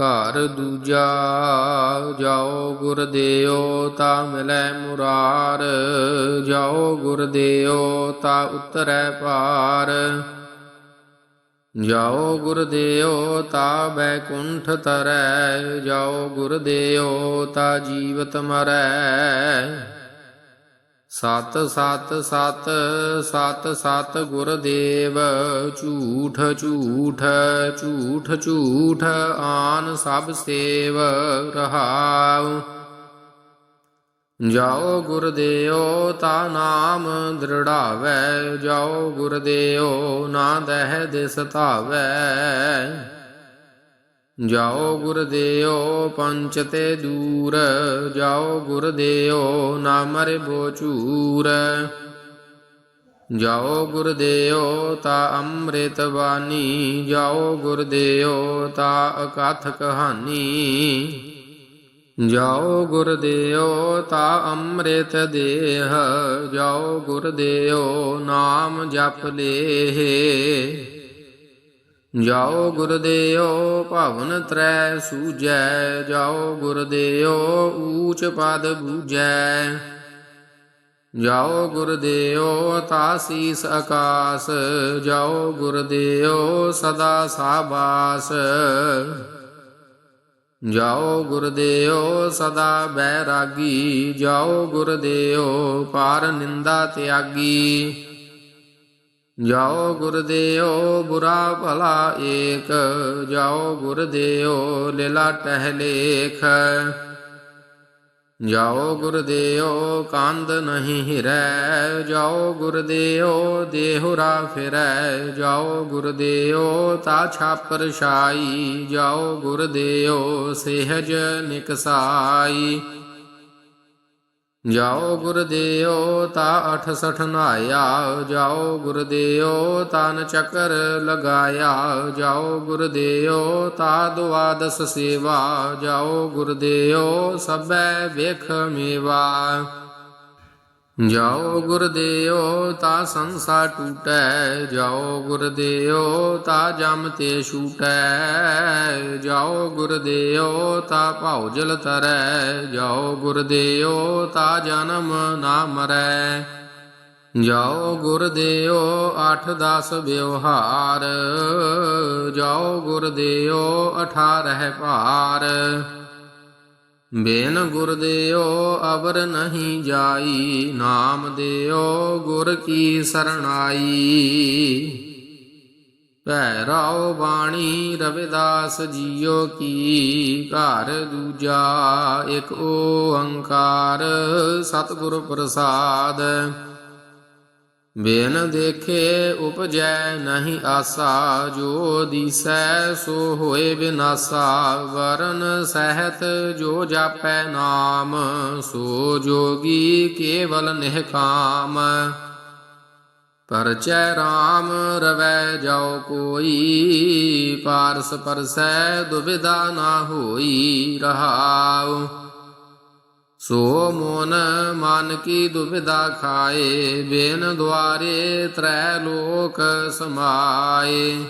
ਘਰ ਦੂਜਾ, ਜਾਓ ਗੁਰ ਦਿਓ ਤਾ ਮਿਲੈ ਮੁਰਾਰ, ਜਾਓ ਗੁਰ ਦਿਓ ਤਾ ਉਤਰੈ ਪਾਰ ਜਾਓ ਗੁਰ ਦਿਓ ਤਾ ਬੈਕੁੰਠ ਤਰੈ, ਜਾਓ ਗੁਰ ਦਿਓ ਤਾ ਜੀਵਤ ਮਰੈ। ਸਤ ਸਤ ਸਤ ਸਤ ਸਤ ਗੁਰਦੇਵ, ਝੂਠ ਝੂਠ ਝੂਠ ਝੂਠ ਆਨ ਸਭ ਸੇਵ ਰਹਾਉ। ਜਾਓ ਗੁਰਦੇਓ ਤਾ ਨਾਮ ਦ੍ਰਿੜਾਵੈ, ਜਾਓ ਗੁਰਦੇਓ ਨਾ ਦਹਿ ਦਿਸ ਧਾਵੈ। ਜਾਓ ਗੁਰਦੇਓ ਪੰਚ ਤੇ ਦੂਰ, ਜਾਓ ਗੁਰਦੇਓ ਨਾ ਮਰੇ ਬੋ ਝੂਰ ਜਾਓ ਗੁਰਦੇਓ ਤਾ ਅੰਮ੍ਰਿਤ ਬਾਣੀ, ਜਾਓ ਗੁਰਦੇਓ ਤਾ ਅਕਥ ਕਹਾਣੀ ਜਾਓ ਗੁਰਦੇਓ ਤਾ ਅੰਮ੍ਰਿਤ ਦੇਹ, ਜਾਓ ਗੁਰਦੇਓ ਨਾਮ ਜਪ ਲੇਹ। ਜਾਓ ਗੁਰਦੇਓ ਭਵਨ ਤਰੈ ਸੂਜੈ, ਜਾਓ ਗੁਰਦੇਓ ਊਚ ਪਦ ਬੂਜੈ। ਜਾਓ ਗੁਰਦੇਓ ਤਾਸੀਸ ਆਕਾਸ ਜਾਓ ਗੁਰਦੇਓ ਸਦਾ ਸਾਬਾਸ। ਜਾਓ ਗੁਰਦੇਓ ਸਦਾ ਬੈਰਾਗੀ, ਜਾਓ ਗੁਰਦੇਓ ਪਾਰ ਨਿੰਦਾ ਤਿਆਗੀ। ਜਾਓ ਗੁਰਦੇਓ ਬੁਰਾ ਭਲਾ ਏਕ। ਜਾਓ ਗੁਰਦੇਓ ਲੀਲਾ ਟਹਿਲੇਖ ਜਾਓ ਗੁਰਦੇਓ ਕੰਦ ਨਹੀਂ ਹਿਰੈ ਜਾਓ ਗੁਰਦੇਓ ਦੇਹੁਰਾ ਫਿਰੈ। ਜਾਓ ਗੁਰਦੇਓ ਤਾ ਛਾਪਰ ਛਾਈ ਜਾਓ ਗੁਰਦੇਓ ਸਹਿਜ ਨਿਕਸਾਈ। ਜਾਓ ਗੁਰਦੇਓ ਤਾ 68 ਨਹਾਇਆ ਜਾਓ ਗੁਰਦੇਓ ਤਨ ਚੱਕਰ ਲਗਾਇਆ, ਜਾਓ ਗੁਰਦੇਓ ਤਾ ਦੁਆਦਸ ਸੇਵਾ, ਜਾਓ ਗੁਰਦੇਓ ਸਭੈ ਵੇਖ ਮੇਵਾ। ਜਾਓ ਗੁਰਦੇਓ ਤਾ ਸੰਸਾ ਟੂਟੈ, ਜਾਓ ਗੁਰਦੇਓ ਤਾ ਜਮ ਤੇ ਛੂਟੈ, ਜਾਓ ਗੁਰਦੇਓ ਤਾ ਭੌਜਲ ਤਰੈ ਜਾਓ ਗੁਰਦੇਓ ਤਾ ਜਨਮ ਨਾ ਮਰੈ। ਜਾਓ ਗੁਰਦੇਓ 8-10 ਵਿਵਹਾਰ, ਜਾਓ ਗੁਰਦੇਓ 18 ਭਾਰ। ਬੇਨ ਗੁਰ ਦਿਓ, ਅਵਰ ਨਹੀਂ ਜਾਈ, ਨਾਮ ਦਿਓ ਗੁਰ ਕੀ ਸਰਣਾਈ। ਭੈ ਰਾਓ ਬਾਣੀ, ਰਵਿਦਾਸ ਜੀਓ ਕੀ, ਘਰ ਦੂਜਾ ਇੱਕ ਓੰਕਾਰ, ਸਤਿਗੁਰ ਪ੍ਰਸਾਦ। ਬੇਨ ਦੇਖੇ ਉਪਜੈ ਨਹੀਂ ਆਸਾ, ਜੋ ਦੀਸੈ ਸੋ ਹੋਏ ਬਿਨਾਸਾ, ਵਰਨ ਸਹਿਤ ਜੋ ਜਾਪੈ ਨਾਮ, ਸੋ ਜੋਗੀ ਕੇਵਲ ਨਿਹਕਾਮ ਪਰਚੈ RAM ਰਵੈ ਜਾਓ ਕੋਈ, ਪਾਰਸ ਪਰਸੈ ਦੁਬਿਧਾ ਨਾ ਹੋਈ ਰਹਾਉ। ਸੋ ਮੋਨ ਮਨ ਕੀ ਦੁਬਿਧਾ ਖਾਏ, ਬੇਨ ਦੁਆਰੇ ਤ੍ਰੈ ਲੋਕ ਸਮਾਏ।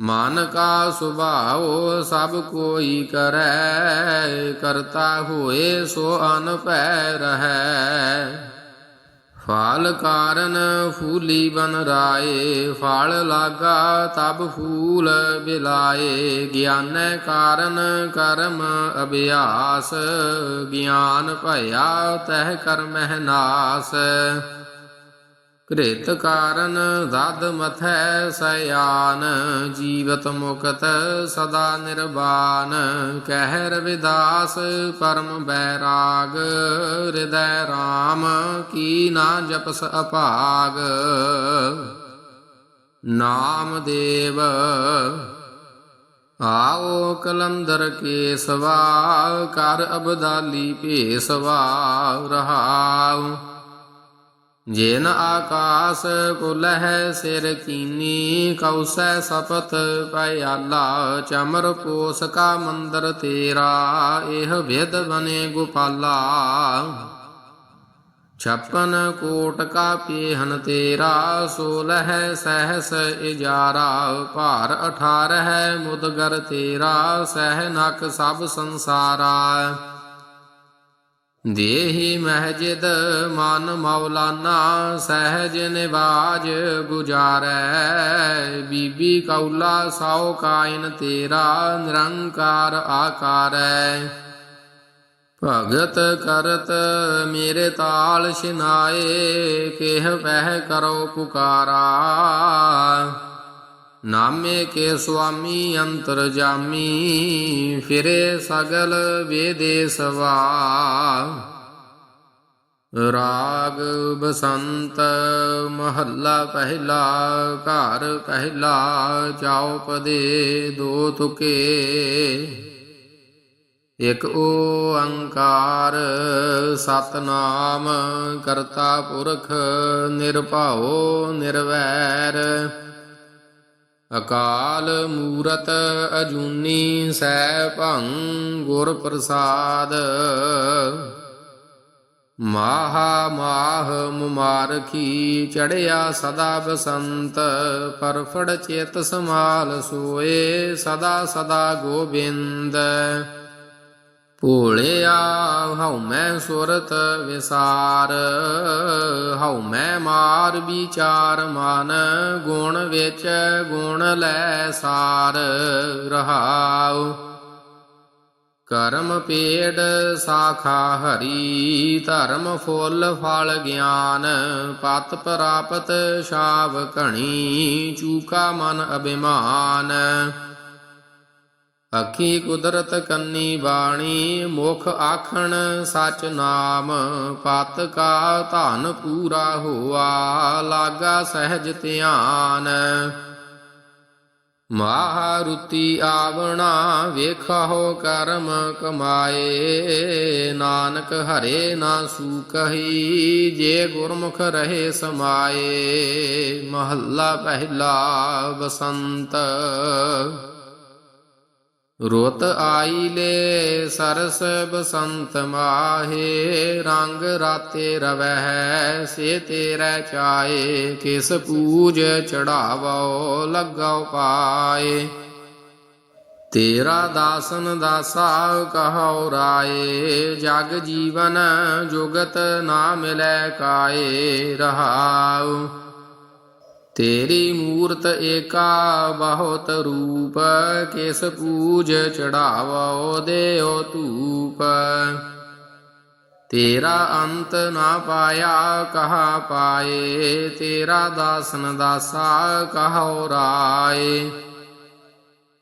ਮਨ ਕਾ ਸੁਭਾਉ ਸਭ ਕੋਈ ਕਰੈ, ਕਰਤਾ ਹੋਏ ਸੋ ਅਨ ਭੈ ਰਹੈ। ਫਾਲ ਕਾਰਨ ਫੂਲੀ ਬਨ ਰਾਏ, ਫਲ ਲਾਗਾ ਤਬ ਫੂਲ ਬਿਲਾਏ। ਗਿਆਨੈ ਕਾਰਨ ਕਰਮ ਅਭਿਆਸ, ਗਿਆਨ ਭਇਆ ਤਹਿ ਕਰਮਹਿ ਨਾਸ। ਕ੍ਰਿਤ ਕਾਰਨ ਦਦ ਮਥੈ ਸਿਆਨ ਜੀਵਤ ਮੁਕਤ ਸਦਾ ਨਿਰਵਾਨ। ਕਹਿ ਰਵਿਦਾਸ ਪਰਮ ਬੈਰਾਗ, ਹਿਰਦੈ RAM ਕੀ ਨਾ ਜਪਸ ਅਭਾਗ ਨਾਮ ਦੇਵ, ਆਓ ਕਲੰਦਰ ਕੇਸਵਾ ਕਰ ਅਬਦਾਲੀ ਭੇਸਵਾ, ਰਹਾਉ। ਜਿਨ ਆਕਾਸ ਕੁਲਹਿ ਸਿਰ ਕੀਨੀ, ਕਉਸੈ ਸਪਤ ਪਿਆਲਾ ਚਮਰ ਪੋਸ ਕਾ ਮੰਦਰ ਤੇਰਾ, ਇਹ ਵਿਦ ਬਨੇ ਗੋਪਾਲਾ। ਛਪਨ ਕੋਟ ਕਾ ਪੇਹਨ ਤੇਰਾ, ਸੋਲਹ ਸਹਸ ਇਜਾਰਾ, ਭਾਰ ਅਠਾਰਹ ਮੁਦਗਰ ਤੇਰਾ, ਸਹਿ ਨਕ ਸਭ ਸੰਸਾਰਾ। ਦੇਹੀ ਮਹਜਿਦ ਮਨ ਮੌਲਾਨਾ ਸਹਿਜ ਨਿਵਾਜ ਗੁਜਾਰੈ। ਬੀਬੀ ਕੌਲਾ ਸੌ ਕਾਇਨ ਤੇਰਾ ਨਿਰੰਕਾਰ ਆਕਾਰੈ। ਭਗਤ ਕਰਤ ਮੇਰੇ ਤਾਲ ਛਿਨਾਏ, ਕਿਹ ਪਹਿ ਕਰੋ ਪੁਕਾਰਾ। ਨਾਮੇ ਕੇ ਸੁਆਮੀ ਅੰਤਰ ਜਾਮੀ ਫਿਰੇ ਸਗਲ ਵੇਦੇ ਸਵਾ। ਰਾਗ ਬਸੰਤ ਮਹੱਲਾ ਪਹਿਲਾ, ਘਰ ਪਹਿਲਾ, ਚੌਪਦੇ ਦੋ ਤੁਕੇ। ਇਕ ਓੰਕਾਰ ਸਤਨਾਮ ਕਰਤਾ ਪੁਰਖ ਨਿਰਭਾਓ ਨਿਰਵੈਰ। ਅਕਾਲ ਮੂਰਤ ਅਜੂਨੀ ਸੈ ਭੰ ਗੁਰ ਪ੍ਰਸਾਦ। ਮਾਹਾ ਮਾਹ ਮੁਮਾਰਖੀ ਚੜਿਆ ਸਦਾ ਬਸੰਤ, ਪਰਫੜ ਚੇਤ ਸਮਾਲ ਸੋਏ ਸਦਾ ਸਦਾ ਗੋਬਿੰਦ। ਭੋਲਿਆ, ਹਉ ਮੈਂ ਸੁਰਤ ਵਿਸਾਰ, ਹਉ ਮੈਂ ਮਾਰ ਵਿਚਾਰ ਮਨ, ਗੁਣ ਵਿੱਚ ਗੁਣ ਲੈ ਸਾਰ, ਰਹਾਉ। ਕਰਮ ਪੇੜ ਸਾਖਾ ਹਰੀ, ਧਰਮ ਫੁੱਲ ਫਲ ਗਿਆਨ, ਪਤ ਪ੍ਰਾਪਤ ਸ਼ਾਵ ਘਣੀ, ਚੂਕਾ ਮਨ ਅਭਿਮਾਨ। ਅੱਖੀ ਕੁਦਰਤ ਕੰਨੀ ਬਾਣੀ, ਮੁਖ ਆਖਣ ਸਚ ਨਾਮ, ਪਤ ਕਾ ਧਨ ਪੂਰਾ ਹੋਆ, ਲਾਗਾ ਸਹਿਜ ਧਿਆਨ। ਮਾਹਰੁਤੀ ਆਵਣਾ ਵੇਖੋ ਕਰਮ ਕਮਾਏ, ਨਾਨਕ ਹਰੇ ਨਾ ਸੂਕਹੀ ਜੇ ਗੁਰਮੁਖ ਰਹੇ ਸਮਾਏ, ਮਹੱਲਾ ਪਹਿਲਾ ਬਸੰਤ। ਰੁੱਤ ਆਈ ਲੈ ਸਰਸ ਬਸੰਤ ਮਾਹੇ, ਰੰਗ ਰਾਤੇ ਰਵਹਿ ਸੇ ਤੇਰੇ ਚਾਏ, ਕਿਸ ਪੂਜ ਚੜਾਵੋ ਲੱਗਾਉ ਪਾਏ। ਤੇਰਾ ਦਾਸਨ ਦਾਸਾ ਕਹਉ ਰਾਏ, ਜਗ ਜੀਵਨ ਜੁਗਤ ਨਾ ਮਿਲੈ ਕਾਏ, ਰਹਾਉ। ਤੇਰੀ ਮੂਰਤ ਏਕਾ ਬਹੁਤ ਰੂਪ, ਕਿਸ ਪੂਜ ਚੜਾਵੋ ਦੇਓ ਧੂਪ। ਤੇਰਾ ਅੰਤ ਨਾ ਪਾਇਆ ਕਹਾ ਪਾਏ, ਤੇਰਾ ਦਾਸਨ ਦਾਸਾ ਕਹੋ ਰਾਏ।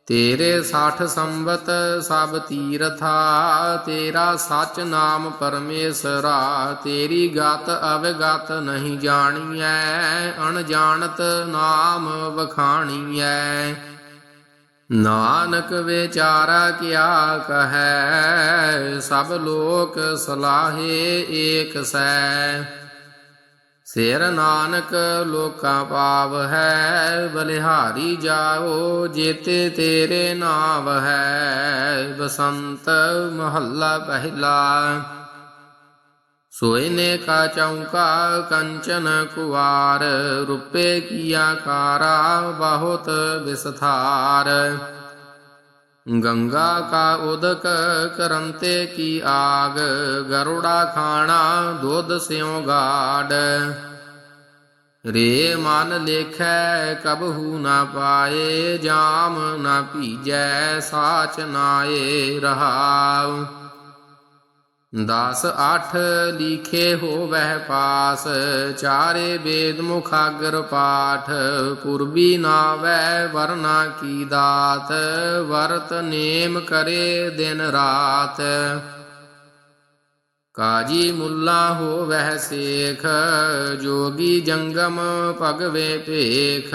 ਤੇਰੇ 60 ਸੰਬਤ ਸਭ ਤੀਰਥਾ, ਤੇਰਾ ਸਚ ਨਾਮ ਪਰਮੇਸ਼ਰਾ, ਤੇਰੀ ਗਤ ਅਵਗਤ ਨਹੀਂ ਜਾਣੀਐ, ਅਣਜਾਣਤ ਨਾਮ ਵਖਾਣੀਐ। ਨਾਨਕ ਵਿਚਾਰਾ ਕਿਆ ਕਹੈ, ਸਭ ਲੋਕ ਸਲਾਹੇ ਏਕ ਸੈ। ਸਿਰ ਨਾਨਕ ਲੋਕਾਂ ਪਾਵ ਹੈ, ਬਲਿਹਾਰੀ ਜਾਓ ਜੇਤੇ ਤੇਰੇ ਨਾਮ ਹੈ। ਬਸੰਤ ਮਹੱਲਾ ਪਹਿਲਾ। ਸੋਇਨੇ ਕਾ ਚੌਂਕਾ ਕੰਚਨ ਕੁਵਾਰ, ਰੁਪੇ ਕੀਆ ਕਾਰਾ ਬਹੁਤ ਵਿਸਥਾਰ। ਗੰਗਾ ਕਾ ਉਦਕ ਕਰੰਤੇ ਕੀ ਆਗ, ਗਰੁੜਾ ਖਾਣਾ ਦੁੱਧ ਸਿਉ ਗਾੜ ਰੇ ਮਨ ਲੇਖੈ ਕਬਹੂ ਨਾ ਪਾਏ, ਜਾਮ ਨਾ ਭੀਜੈ, ਸਾਚ ਨਾਏ ਰਹਾਉ। ਦਸ ਅੱਠ ਲਿਖੇ ਹੋਵਹਿ ਪਾਸ, ਚਾਰੇ ਵੇਦ ਮੁਖਾਗਰ ਪਾਠ, ਪੁਰਬੀ ਨਾਵੈ ਵਰਨਾ ਕੀ ਦਾਤ, ਵਰਤ ਨੇਮ ਕਰੇ ਦਿਨ ਰਾਤ। ਕਾਜੀ ਮੁੱਲਾ ਹੋਵਹਿ ਸੇਖ, ਜੋਗੀ ਜੰਗਮ ਭਗਵੇ ਭੇਖ।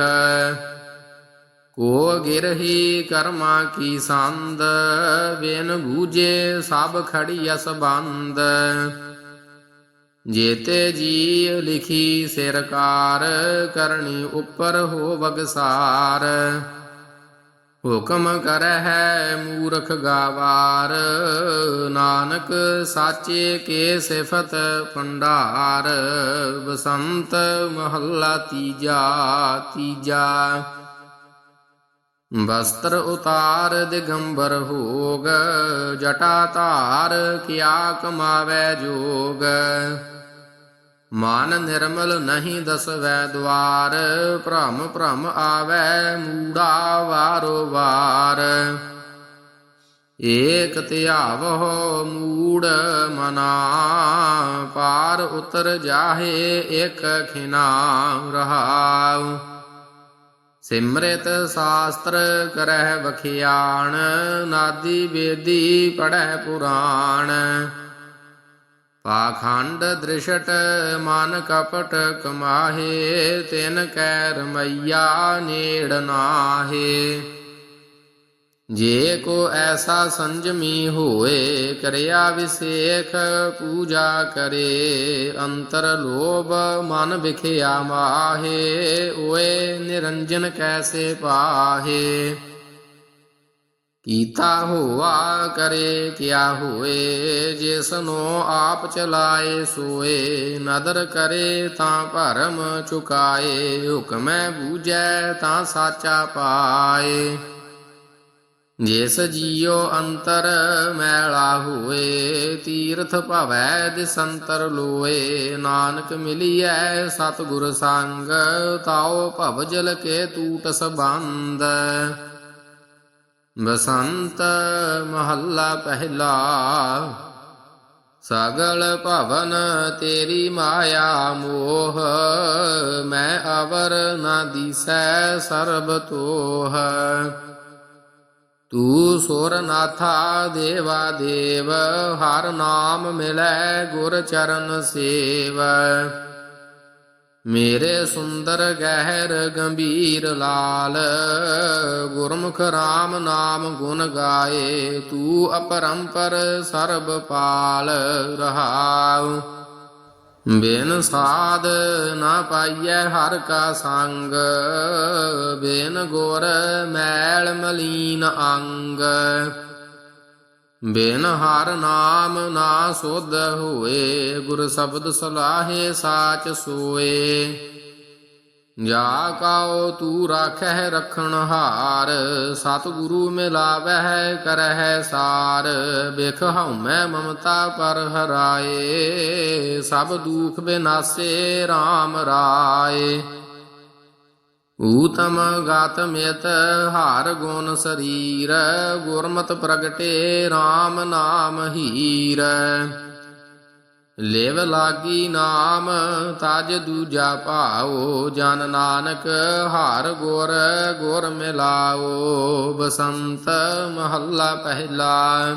ਕੋ ਗਿਰਹੀ ਕਰਮਾ ਕੀ ਸੰਦ ਬਿਨ ਬੂਝੇ ਸਭ ਖੜੀਅਸ ਬੰਦ। ਜੇਤੇ ਜੀ ਲਿਖੀ ਸਿਰਕਾਰ, ਕਰਨੀ ਉੱਪਰ ਹੋ ਬਗਸਾਰ ਹੁਕਮ ਕਰਹਿ ਮੂਰਖ ਗਾਵਾਰ, ਨਾਨਕ ਸਾਚੇ ਕੇ ਸਿਫਤ ਭੰਡਾਰ, ਬਸੰਤ ਮਹੱਲਾ ਤੀਜਾ ਤੀਜਾ। ਵਸਤਰ ਉਤਾਰ ਦਿਗੰਬਰ ਹੋਗ, ਜਟਾ ਧਾਰ ਕਿਆ ਕਮਾਵੈ ਜੋਗ। ਮਨ ਨਿਰਮਲ ਨਹੀਂ ਦਸਵੈ ਦਵਾਰ, ਭ੍ਰਮ ਭ੍ਰਮ ਆਵੈ ਮੂੜਾ ਵਾਰੋ ਵਾਰ। ਏਕ ਧਿਆਵਹੁ ਮੂੜ ਮਨਾ, ਪਾਰ ਉਤਰ ਜਾਹੇ ਇਕ ਖਿਨਾ ਰਹਾਉ। ਸਿਮਰਿਤ ਸਾਸਤਰ ਕਰਹਿ ਵਖਿਆਣ, ਨਾਦੀ ਵੇਦੀ ਪੜਹਿ ਪੁਰਾਣ। ਪਾਖੰਡ ਦ੍ਰਿਸ਼ਟ ਮਨ ਕਪਟ ਕਮਾਹੇ, ਤਿਨ ਕੈ ਰਮਈਆ ਨੇੜ ਨਾਹੇ। ਜੇ ਕੋ ਐਸਾ ਸੰਜਮੀ ਹੋਏ, ਕਰਿਆ ਵਿਸੇਖ ਪੂਜਾ ਕਰੇ। ਅੰਤਰ ਲੋਭ ਮਨ ਵਿਖਿਆ ਮਾਹੇ, ਓਏ ਨਿਰੰਜਨ ਕੈਸੇ ਪਾਹੇ। ਕੀਤਾ ਹੋਆ ਕਰੇ, ਕਿਆ ਹੋਏ ਜਿਸਨੋ ਆਪ ਚਲਾਏ, ਸੋਏ, ਨਦਰ ਕਰੇ, ਤਾਂ ਭਰਮ ਚੁਕਾਏ, ਹੁਕਮੈ ਬੂਝੈ, ਤਾਂ ਸਾਚਾ ਪਾਏ। ਜਿਸ ਜੀਉ ਅੰਤਰ ਮੈਲਾ ਹੋਏ, ਤੀਰਥ ਭਵੈ ਦਿਸੰਤਰ ਲੋਏ, ਨਾਨਕ ਮਿਲੀਐ ਸਤਿਗੁਰ ਸੰਗ, ਤਾਉ ਭਵ ਜਲ ਕੇ ਟੂਟ ਸਬੰਧ ਬਸੰਤ ਮਹੱਲਾ ਪਹਿਲਾ, ਸਗਲ ਭਵਨ ਤੇਰੀ ਮਾਇਆ ਮੋਹ, ਮੈਂ ਅਵਰ ਨਾ ਦੀਸੈ ਸਰਬ ਤੋਹ। ਤੂ ਸੁਰ ਨਾਥਾ ਦੇਵਾ ਦੇਵ, ਹਰ ਨਾਮ ਮਿਲੈ ਗੁਰ ਚਰਨ ਸੇਵ। ਮੇਰੇ ਸੁੰਦਰ ਗਹਿਰ ਗੰਭੀਰ ਲਾਲ, ਗੁਰਮੁਖ RAM ਨਾਮ ਗੁਣ ਗਾਏ, ਤੂੰ ਅਪਰੰਪਰ ਸਰਬ ਪਾਲ ਰਹਾਉ। ਬਿਨ ਸਾਧ ਨਾ ਪਾਈਐ ਹਰ ਕਾ ਸੰਗ, ਬਿਨ ਗੁਰ ਮੈਲ ਮਲੀਨ ਅੰਗ। ਬਿਨ ਹਰ ਨਾਮ ਨਾ ਸੁਧ ਹੋਏ, ਗੁਰ ਸ਼ਬਦ ਸਲਾਹੇ ਸਾਚ ਸੋਏ। ਜਾ ਕਾਉ ਤੂ ਰਾਖਹਿ ਰਖਣ ਹਾਰ, ਸਤਿਗੁਰੂ ਮਿਲਾਵਹਿ ਕਰਹਿ ਸਾਰ। ਬਿਖ ਹਉਮੈ ਮਮਤਾ ਪਰ ਹਰਾਏ, ਸਭ ਦੁਖ ਬਿਨਾਸੇ RAM ਰਾਏ। ਊਤਮ ਗਾਤਮਿਤ ਹਾਰ ਗੁਣ ਸਰੀਰ, ਗੁਰਮਤ ਪ੍ਰਗਟੇ RAM ਨਾਮ ਹੀਰ। ਲੇਵ ਲਾਗੀ ਨਾਮ, ਤਜ ਦੂਜਾ ਭਾਉ, ਜਨ ਨਾਨਕ ਹਾਰ ਗੁਰ ਗੁਰ ਮਿਲਾਓ ਬਸੰਤ ਮਹੱਲਾ ਪਹਿਲਾ।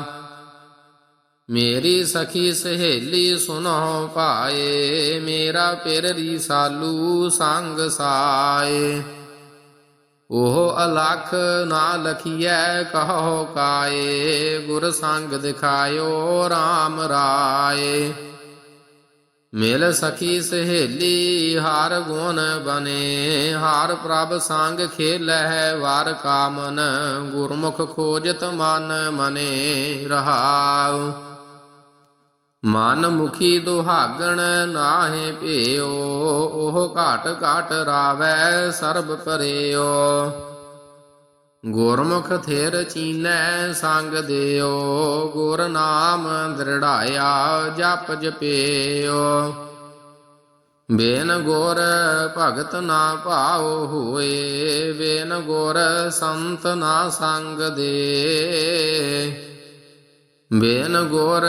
ਮੇਰੀ ਸਖੀ ਸਹੇਲੀ ਸੁਨੋ ਭਾਏ, ਮੇਰਾ ਪਿਰ ਰੀਸਾਲੂ ਸੰਗ ਸਾਏ। ਉਹ ਅਲਖ ਨਾ ਲਖੀਐ, ਕਹੋ ਕਾਏ, ਗੁਰ ਸੰਗ ਦਿਖਾਇਓ RAM ਰਾਏ। ਮਿਲ ਸਖੀ ਸਹੇਲੀ, ਹਾਰ ਗੁਣ ਬਨੇ, ਹਾਰ ਪ੍ਰਭ ਸੰਗ ਖੇਲਹਿ ਵਾਰ ਕਾਮਨ, ਗੁਰਮੁਖ ਖੋਜਤ ਮਨ ਮਨੇ ਰਹਾਉ। ਮਨ ਮੁਖੀ ਦੁਹਾਗਣ ਨਾਹੇ ਭਿਓ ਉਹ ਘਾਟ ਘਾਟ ਰਾਵੈ ਸਰਬ ਪਰਿਓ ਗੁਰਮੁਖ ਥੇਰ ਚੀਨੈ ਸੰਗ ਦਿਓ ਗੁਰ ਨਾਮ ਦ੍ਰਿੜਾਇਆ ਜਪ ਜਪਿਓ ਬੇਨ ਗੁਰ ਭਗਤ ਨਾ ਭਾਉ ਹੋਏ, ਬੇਨ ਗੁਰ ਸੰਤ ਨਾ ਸੰਗ ਦੇ। ਬੇਨ ਗੋਰ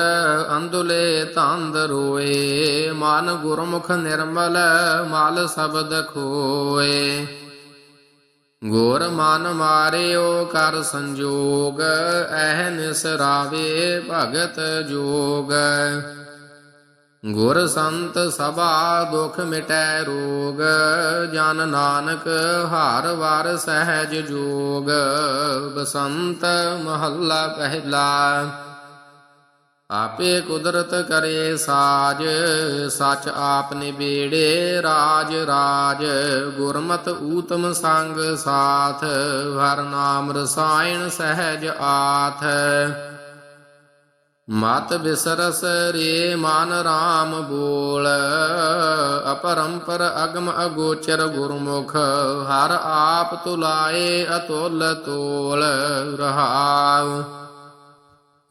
ਅੰਦੁਲੇ ਤੰਦ ਰੋਏ, ਮਨ ਗੁਰਮੁਖ ਨਿਰਮਲ, ਮਲ ਸ਼ਬਦ ਖੋਏ। ਗੋਰ ਮਨ ਮਾਰਿਓ ਕਰ ਸੰਜੋਗ, ਐਹ ਨਿਸਰਾਵੇ ਭਗਤ ਜੋਗ। ਗੁਰ ਸੰਤ ਸਭਾ ਦੁਖ ਮਿਟੈ ਰੋਗ, ਜਨ ਨਾਨਕ ਹਾਰ ਵਾਰ ਸਹਿਜ ਜੋਗ। ਬਸੰਤ ਮਹੱਲਾ ਪਹਿਲਾ। ਆਪੇ ਕੁਦਰਤ ਕਰੇ ਸਾਜ, ਸਚ ਆਪ ਨਿਬੇੜੇ ਰਾਜ ਰਾਜ ਗੁਰਮਤ ਊਤਮ ਸੰਗ ਸਾਥ, ਹਰ ਨਾਮ ਰਸਾਇਣ ਸਹਿਜ ਆਥ। ਮਤ ਬਿਸਰਸ ਰੇ ਮਨ ਰਾਮ ਬੋਲ, ਅਪਰੰਪਰ ਅਗਮ ਅਗੋਚਰ ਗੁਰਮੁਖ, ਹਰ ਆਪ ਤੁਲਾਏ ਅਤੁਲ ਤੋਲ ਰਹਾਉ।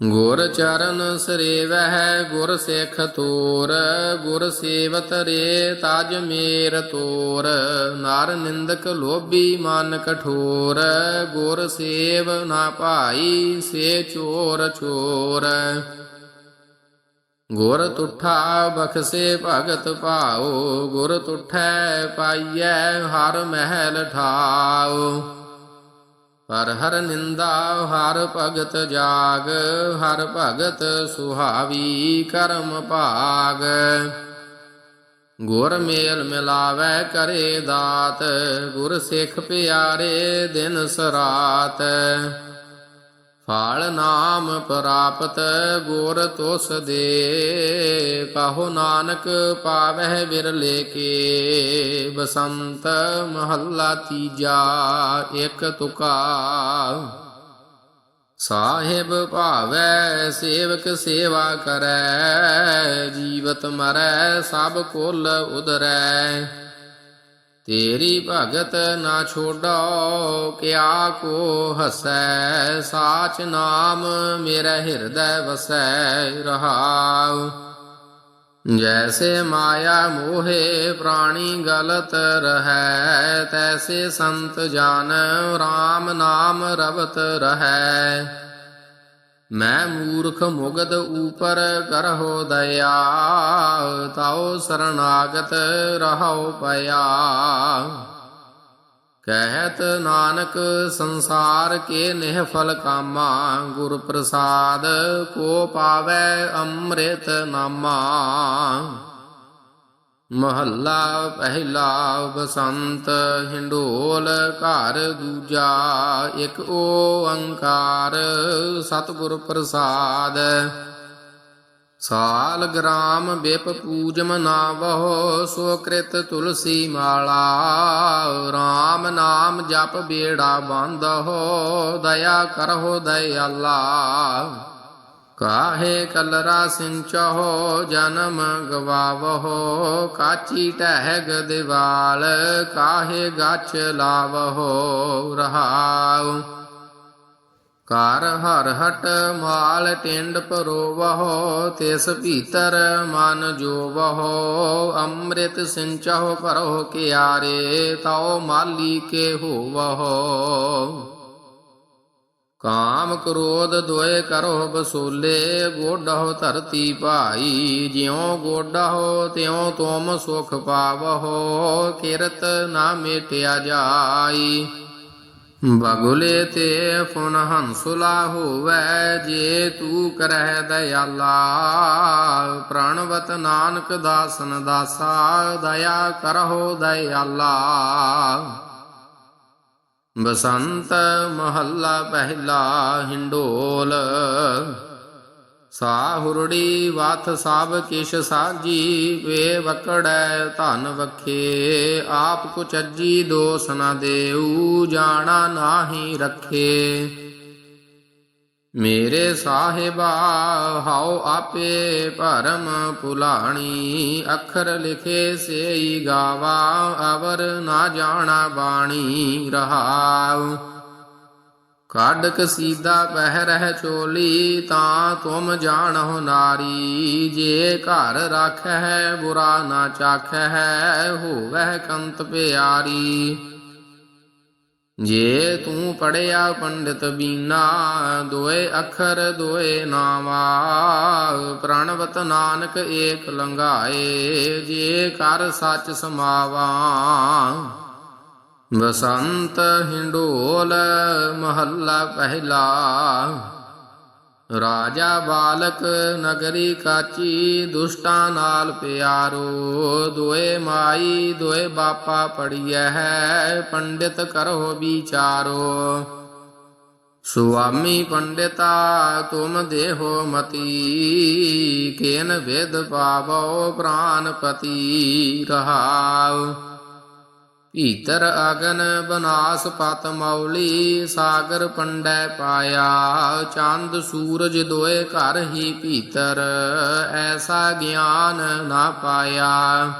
ਗੁਰ ਚਰਨ ਸਰੇਵਹਿ ਗੁਰ ਸਿੱਖ ਤੋਰ, ਗੁਰ ਸੇਵਤ ਰੇ ਤਜ ਮੇਰ ਤੋਰ। ਨਰ ਨਿੰਦਕ ਲੋਭੀ ਮਨ ਕਠੋਰ, ਗੁਰ ਸੇਵ ਨਾ ਭਾਈ ਸੇ ਚੋਰ ਚੋਰ। ਗੁਰ ਤੁਠਾ ਬਖਸੇ ਭਗਤ ਭਾਓ ਗੁਰ ਤੁਠੈ ਪਾਈਐ ਹਰ ਮਹਿਲ ਠਾਓ ਪਰ ਹਰ ਨਿੰਦਾ, ਹਰ ਭਗਤ ਜਾਗ, ਹਰ ਭਗਤ ਸੁਹਾਵੀ ਕਰਮ ਭਾਗ। ਗੁਰ ਮੇਲ ਮਿਲਾਵੈ ਕਰੇ ਦਾਤ, ਗੁਰ ਸਿੱਖ ਪਿਆਰੇ ਦਿਨ ਸਰਾਤ। ਫਲ ਨਾਮ ਪ੍ਰਾਪਤ ਗੁਰ ਤੁਸ ਦੇ, ਕਹੋ ਨਾਨਕ ਪਾਵਹਿ ਵਿਰਲੇ ਕੇ। ਬਸੰਤ ਮਹੱਲਾ ਤੀਜਾ, ਇੱਕ ਤੁਕਾਰ ਸਾਹਿਬ ਭਾਵੈ, ਸੇਵਕ ਸੇਵਾ ਕਰੈ, ਜੀਵਤ ਮਰੈ, ਸਭ ਕੁਲ ਉਦਰੈ। ਤੇਰੀ ਭਗਤ ਨਾ ਛੋਡੋ, ਕਿਆ ਕੋ ਹਸੈ? ਸਾਚ ਨਾਮ ਮੇਰਾ ਹਿਰਦੈ ਵਸੈ ਰਹਾਉ। ਜੈਸੇ ਮਾਇਆ ਮੋਹੇ ਪ੍ਰਾਣੀ ਗਲਤ ਰਹੈ, ਤੈਸੇ ਸੰਤ ਜਨ RAM ਨਾਮ ਰਵਤ ਰਹੈ। ਮੈਂ ਮੂਰਖ ਮੁਗਦ ਉਪਰ ਕਰਹੁ ਦਇਆ, ਤਾਉ ਸਰਨਾਗਤ ਰਹਉ ਪਿਆ। ਕਹਿਤ ਨਾਨਕ, ਸੰਸਾਰ ਕੇ ਨਿਹਫਲ ਕਾਮਾ, ਗੁਰ ਪ੍ਰਸਾਦ ਕੋ ਪਾਵੈ ਅੰਮ੍ਰਿਤ ਨਾਮਾ। ਮਹੱਲਾ ਪਹਿਲਾ ਬਸੰਤ ਹਿੰਡੋਲ ਘਰ ਦੂਜਾ, ਇੱਕ ਓੰਕਾਰ ਸਤਿਗੁਰ ਪ੍ਰਸਾਦ। ਸਾਲ ਗ੍ਰਾਮ ਬਿਪ ਪੂਜਮ ਨਾਵਹੁ ਸੋ ਕ੍ਰਿਤ ਤੁਲਸੀ ਮਾਲਾ। RAM ਨਾਮ ਜਪ ਬੇੜਾ ਬੰਦਹੁ ਦਇਆ ਕਰਹੁ ਦਇਆਲਾ। ਕਾਹੇ ਕਲਰਾ ਸਿੰਚਹੁ ਜਨਮ ਗਵਾਵਹੁ, ਕਾਚੀ ਟਹਿਗ ਦਿਵਾਲ, ਕਾਹੇ ਗਾਚ ਲਾਵਹੁ ਰਹਾਉ। ਕਰ ਹਰ ਹਟ ਮਾਲ ਟਿੰਡ ਪਰੋਵਹੁ, ਤਿਸ ਭੀਤਰ ਮਨ ਜੋਵਹੁ। ਅੰਮ੍ਰਿਤ ਸਿੰਚਹੁ ਭਰਹੁ ਕਿਆਰੇ, ਤਉ ਮਾਲੀ ਕੇ ਹੋਵਹੁ। ਕਾਮ ਕ੍ਰੋਧ ਦੁਇ ਕਰੋ ਬਸੋਲੇ, ਗੋਡਹੁ ਧਰਤੀ ਭਾਈ, ਜਿਉ ਗੋਡਹੁ ਤਿਉ ਤੁਮ ਸੁਖ ਪਾਵਹੁ, ਕਿਰਤ ਨਾ ਮੇਟਿਆ ਜਾਈ। ਬਗੁਲੇ ਤੇ ਫੁਨ ਹੰਸੁਲਾ ਹੋਵੈ, ਜੇ ਤੂ ਕਰਹਿ ਦਇਆਲਾ। ਪ੍ਰਣਵਤ ਨਾਨਕ ਦਾਸਨ ਦਾਸਾ, ਦਇਆ ਕਰਹੁ ਦਇਆਲਾ। ਬਸੰਤ ਮਹੱਲਾ ਪਹਿਲਾ ਹਿੰਡੋਲ। ਸਾਹੁਰੜੀ ਵਥ ਸਭ ਕਿਛ ਸਾਜੀ ਵੇ ਵਕੜੈ ਧਨ ਵਖੇ। ਆਪ ਕੁਚੱਜੀ ਦੋਸ ਨਾ ਦੇਉ ਜਾਣਾ ਨਾਹੀ ਰਖੇ। ਮੇਰੇ ਸਾਹਿਬਾ, ਹਉ ਆਪੇ ਭਰਮ ਭੁਲਾਣੀ। ਅੱਖਰ ਲਿਖੇ ਸੇਈ ਗਾਵਾ, ਅਵਰ ਨਾ ਜਾਣਾ ਬਾਣੀ। ਰਹਾਉ, ਕੱਢ ਕਸੀਦਾ ਪਹਿ ਰਹਿ ਚੋਲੀ, ਤਾਂ ਤੁਮ ਜਾਣਹੁ ਨਾਰੀ। ਜੇ ਘਰ ਰਾਖੈ ਬੁਰਾ ਨਾ ਚਾਖੈ ਹੋਵੈ ਕੰਤ ਪਿਆਰੀ। ਜੇ ਤੂੰ ਪੜਿਆ ਪੰਡਿਤ ਬੀਨਾ, ਦੋਏ ਅੱਖਰ ਦੋਏ ਨਾਵਾ। ਪ੍ਰਣਵਤ ਨਾਨਕ ਏਕ ਲੰਘਾਏ, ਜੇ ਕਰ ਸੱਚ ਸਮਾਵਾ। ਬਸੰਤ ਹਿੰਡੋਲ ਮਹੱਲਾ ਪਹਿਲਾ। ਰਾਜਾ ਬਾਲਕ ਨਗਰੀ ਕਾਚੀ ਦੁਸ਼ਟਾਂ ਨਾਲ ਪਿਆਰੋ, ਦੋਏ ਮਾਈ, ਦੋਏ ਬਾਪਾ ਪੜੀਐ ਹੈ, ਪੰਡਿਤ ਕਰੋ ਵਿਚਾਰੋ। ਸੁਆਮੀ ਪੰਡਿਤਾ, ਤੁਮ ਦੇਹੋ ਮਤੀ, ਕੇਨ ਵੇਦ ਪਾਵੋ ਪ੍ਰਾਨਪਤੀ ਰਹਾਉ। ਭੀਤਰ ਅਗਨ ਬਨਾਸ ਪਤ ਮੌਲੀ, ਸਾਗਰ ਪੰਡੈ ਪਾਇਆ। ਚੰਦ ਸੂਰਜ ਦੋਏ ਘਰ ਹੀ ਭੀਤਰ, ਐਸਾ ਗਿਆਨ ਨਾ ਪਾਇਆ।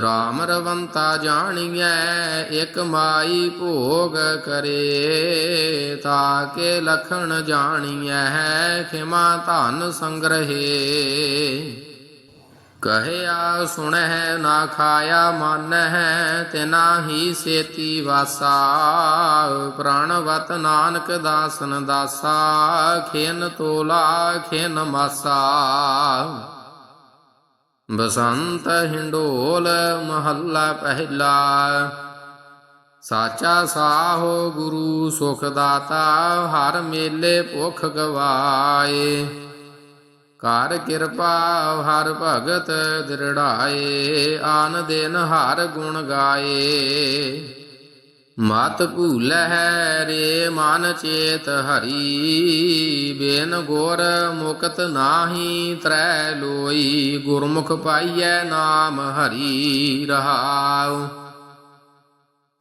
ਰਾਮ ਰਵੰਤਾ ਜਾਣੀਐ, ਇਕ ਮਾਈ ਭੋਗ ਕਰੇ। ਤਾਕੇ ਲਖਣ ਜਾਣੀਐ, ਖਿਮਾ ਧਨ ਸੰਗ੍ਰਹੇ। ਕਹਿਆ ਸੁਣਹਿ ਨਾ ਖਾਇਆ ਮਾਨਹਿ ਤਿਨਾ ਹੀ ਸੇਤੀ ਵਾਸਾ। ਪ੍ਰਣਵਤ ਨਾਨਕ ਦਾਸਨ ਦਾਸਾ, ਖੇਨ ਤੋਲਾ ਖੇਨ ਮਾਸਾ। ਬਸੰਤ ਹਿੰਡੋਲ ਮਹੱਲਾ ਪਹਿਲਾ। ਸਾਚਾ ਸਾਹੋ ਗੁਰੂ ਸੁਖ ਦਾਤਾ, ਹਰ ਮੇਲੇ ਭੁਖ ਗਵਾਏ। ਕਰ ਕਿਰਪਾ, ਹਰ ਭਗਤ ਦਿਰੜਾਏ, ਆਨ ਦਿਨ ਹਰ ਗੁਣ ਗਾਏ। ਮਤ ਭੂਲੈ ਰੇ ਮਨ ਚੇਤ ਹਰੀ, ਬੇਨ ਗੋਰ ਮੁਕਤ ਨਾਹੀ ਤ੍ਰੈ ਲੋਈ। ਗੁਰਮੁਖ ਪਾਈਐ ਨਾਮ ਹਰੀ ਰਹਾਉ।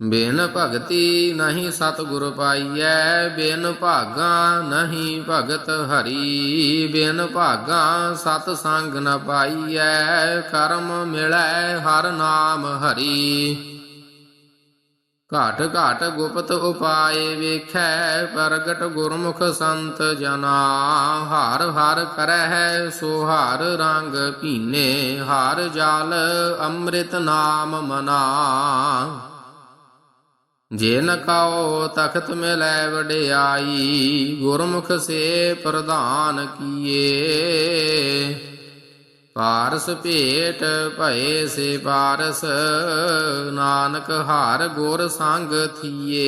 ਬਿਨ ਭਗਤੀ ਨਹੀਂ ਸਤਿਗੁਰ ਪਾਈਐ, ਬਿਨ ਭਾਗਾ ਨਹੀਂ ਭਗਤ ਹਰੀ। ਬਿਨ ਭਾਗਾ ਸਤ ਸੰਗ ਨ ਪਾਈਐ, ਕਰਮ ਮਿਲੈ ਹਰ ਨਾਮ ਹਰੀ। ਘਾਟ ਘਾਟ ਗੁਪਤ ਉਪਾਏ ਵੇਖੈ, ਪ੍ਰਗਟ ਗੁਰਮੁਖ ਸੰਤ ਜਨਾ। ਹਰ ਹਰ ਕਰਹਿ ਸੋ ਹਰ ਰੰਗ ਪੀਨੇ ਹਰ ਜਾਲ ਅੰਮ੍ਰਿਤ ਨਾਮ ਮਨਾ। ਜਿਨ ਕਉ ਤਖਤ ਮਿਲੈ ਵਡਿਆਈ, ਗੁਰਮੁਖ ਸੇ ਪ੍ਰਧਾਨ ਕੀਏ। ਪਾਰਸ ਭੇਟ ਭਏ ਸੇ ਪਾਰਸ, ਨਾਨਕ ਹਰ ਗੁਰ ਸੰਗ ਥੀਏ।